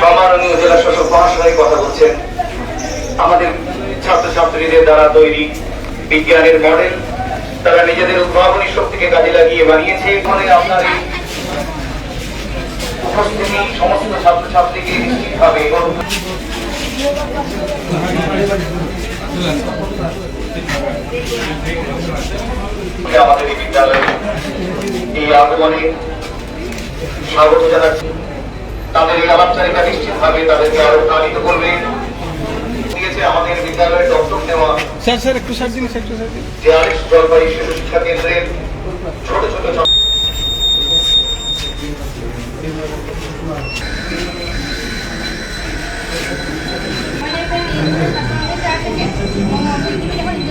সম্মাননীয় জেলা শাসক মহাশয় কথা বলছেন। আমাদের ছাত্রছাত্রীদের দ্বারা তৈরি বিজ্ঞানের মডেল, তারা নিজেদের উদ্ভাবনী শক্তিকে কাজে লাগিয়ে বানিয়েছে। ফলে আপনার আমাদের এই বিদ্যালয়ে এই আগমনে স্বাগত জানাচ্ছি তাদের এই আলাপচারিতা নিশ্চিতভাবে তাদেরকে আরও প্রাণিত করবে আমাদের বিদ্যালয়ের দত্তক নেওয়া স্যার স্যার, একটু সাইড দিন একটু সাইড দিন। যে আলিশ জলপাই শিশু শিক্ষা কেন্দ্রের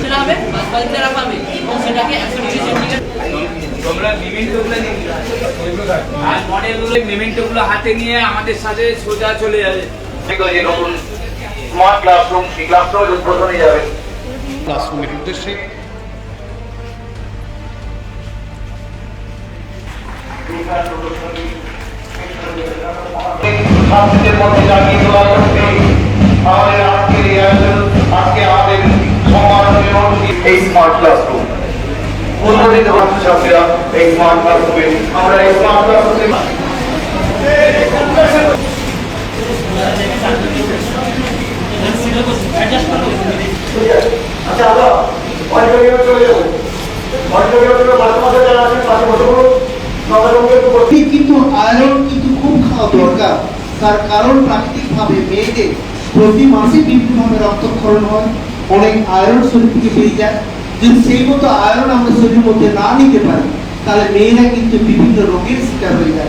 সেটা হবে বাসপালিতে রাখা এবং সেটাকে একশো ডিগ্রি তোমরা মেমেন্টোগুলো নিয়ে আর মডেলগুলো মেমেন্টোগুলো হাতে নিয়ে আমাদের সাথে সোজা চলে যাবে। ঠিক আছে, নতুন স্মার্ট ক্লাসরুম সেই উদ্বোধনে যাবেন ক্লাসরুমের উদ্দেশ্যে ছাত্রীদের মধ্যে জাগিয়ে তোলা করতে আমাদের আজকের এই আয়োজন আজকে আমাদের সম্মাননীয় অতিথি, এই স্মার্ট ক্লাসরুম উন্নতিত ছাত্রছাত্রীরা এই স্মার্ট ক্লাসরুমে আমরা এই স্মার্ট ক্লাসরুমে আচ্ছা আমরা অডিটোরিয়ামে চলে যাব। অডিটোরিয়ামে মাঝে মাঝে যারা আছেন পাশে বসে কিন্তু আয়রন কিন্তু খুব খাওয়া দরকার। তার কারণ প্রাকৃতিকভাবে মেয়েদের প্রতি মাসে বিভিন্নভাবে রক্তক্ষরণ হয়, অনেক আয়রন শরীর থেকে বেরিয়ে যায়। যদি সেই মতো আয়রন আমরা শরীরের মধ্যে না নিতে পারি, তাহলে মেয়েরা কিন্তু বিভিন্ন রোগের শিকার হয়ে যায়।